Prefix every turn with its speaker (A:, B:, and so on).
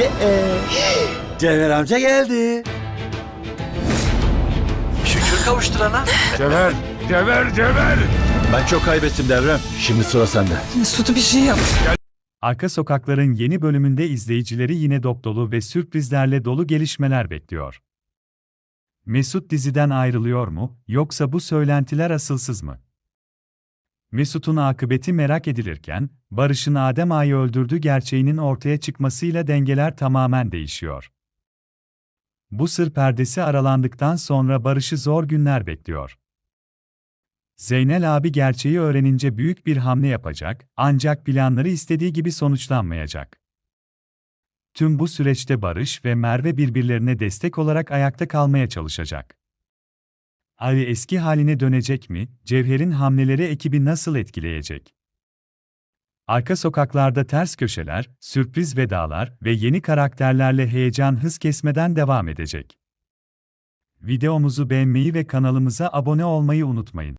A: Ce e, Cevher amca geldi.
B: Şükür kavuşturana.
C: Cevher, Cevher, Cevher.
A: Ben çok kaybettim Devrem. Şimdi sıra sende.
D: Mesut'u bir şey yap.
E: Arka Sokaklar'ın yeni bölümünde izleyicileri yine dop dolu ve sürprizlerle dolu gelişmeler bekliyor. Mesut diziden ayrılıyor mu, yoksa bu söylentiler asılsız mı? Mesut'un akıbeti merak edilirken, Barış'ın Adem Ağa'yı öldürdüğü gerçeğinin ortaya çıkmasıyla dengeler tamamen değişiyor. Bu sır perdesi aralandıktan sonra Barış'ı zor günler bekliyor. Zeynel abi gerçeği öğrenince büyük bir hamle yapacak, ancak planları istediği gibi sonuçlanmayacak. Tüm bu süreçte Barış ve Merve birbirlerine destek olarak ayakta kalmaya çalışacak. Ali eski haline dönecek mi? Cevher'in hamleleri ekibi nasıl etkileyecek? Arka sokaklarda ters köşeler, sürpriz vedalar ve yeni karakterlerle heyecan hız kesmeden devam edecek. Videomuzu beğenmeyi ve kanalımıza abone olmayı unutmayın.